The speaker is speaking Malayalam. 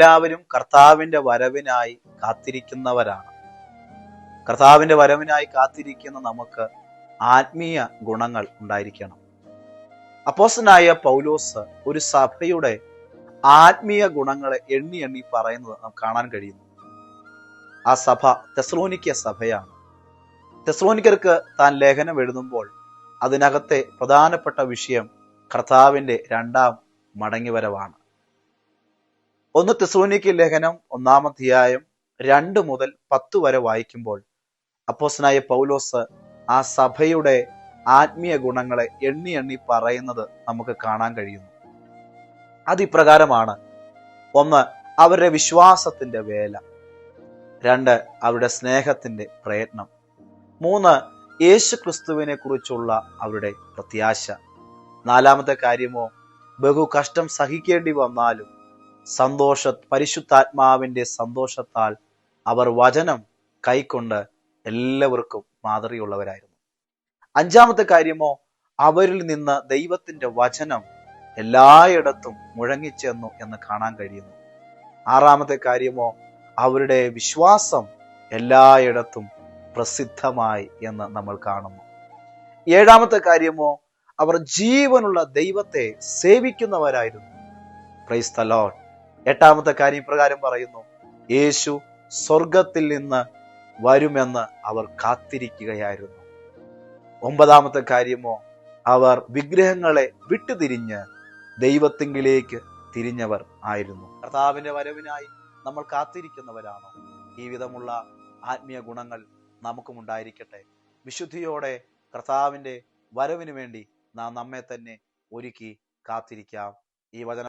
എല്ലാവരും കർത്താവിന്റെ വരവിനായി കാത്തിരിക്കുന്നവരാണ്. കർത്താവിന്റെ വരവിനായി കാത്തിരിക്കുന്ന നമുക്ക് ആത്മീയ ഗുണങ്ങൾ ഉണ്ടായിരിക്കണം. അപ്പോസനായ പൗലോസ് ഒരു സഭയുടെ ആത്മീയ ഗുണങ്ങളെ എണ്ണി എണ്ണി പറയുന്നത് നമുക്ക് കാണാൻ കഴിയുന്നു. ആ സഭ തെസ്ലോനിക്ക സഭയാണ്. തെസ്ലോനിക്കർക്ക് താൻ ലേഖനം എഴുതുമ്പോൾ അതിനകത്തെ പ്രധാനപ്പെട്ട വിഷയം കർത്താവിന്റെ രണ്ടാം മടങ്ങിവരവാണ്. ഒന്ന് തെസോനിക്ക് ലേഖനം ഒന്നാം അധ്യായം രണ്ട് മുതൽ പത്ത് വരെ വായിക്കുമ്പോൾ അപ്പോസനായ പൗലോസ് ആ സഭയുടെ ആത്മീയ ഗുണങ്ങളെ എണ്ണി എണ്ണി പറയുന്നത് നമുക്ക് കാണാൻ കഴിയുന്നു. അതിപ്രകാരമാണ് ഒന്ന് അവരുടെ വിശ്വാസത്തിന്റെ വേല. രണ്ട് അവരുടെ സ്നേഹത്തിന്റെ പ്രയത്നം. മൂന്ന് യേശു ക്രിസ്തുവിനെ കുറിച്ചുള്ള അവരുടെ പ്രത്യാശ. നാലാമത്തെ കാര്യമോ ബഹു കഷ്ടം സഹിക്കേണ്ടി വന്നാലും സന്തോഷ പരിശുദ്ധാത്മാവിന്റെ സന്തോഷത്താൽ അവർ വചനം കൈക്കൊണ്ട് എല്ലാവർക്കും മാതൃകയുള്ളവരായിരുന്നു. അഞ്ചാമത്തെ കാര്യമോ അവരിൽ നിന്ന് ദൈവത്തിന്റെ വചനം എല്ലായിടത്തും മുഴങ്ങിച്ചെന്നു എന്ന് കാണാൻ കഴിയുന്നു. ആറാമത്തെ കാര്യമോ അവരുടെ വിശ്വാസം എല്ലായിടത്തും പ്രസിദ്ധമായി എന്ന് നമ്മൾ കാണുന്നു. ഏഴാമത്തെ കാര്യമോ അവർ ജീവനുള്ള ദൈവത്തെ സേവിക്കുന്നവരായിരുന്നു. പ്രൈസ് ദ ലോർഡ് എട്ടാമത്തെ കാര്യം ഇപ്രകാരം പറയുന്നു. യേശു സ്വർഗത്തിൽ നിന്ന് വരുമെന്ന് അവർ കാത്തിരിക്കുകയായിരുന്നു. ഒമ്പതാമത്തെ കാര്യമോ? അവർ വിഗ്രഹങ്ങളെ വിട്ടുതിരിഞ്ഞ് ദൈവത്തിങ്കിലേക്ക് തിരിഞ്ഞവർ ആയിരുന്നു. കർത്താവിന്റെ വരവിനായി നമ്മൾ കാത്തിരിക്കുന്നവരാണോ? ഈ വിധമുള്ള ആത്മീയ ഗുണങ്ങൾ നമുക്കും ഉണ്ടായിരിക്കട്ടെ. വിശുദ്ധിയോടെ കർത്താവിന്റെ വരവിന് വേണ്ടി നാം നമ്മെ തന്നെ ഒരുക്കി കാത്തിരിക്കാം. ഈ വചനം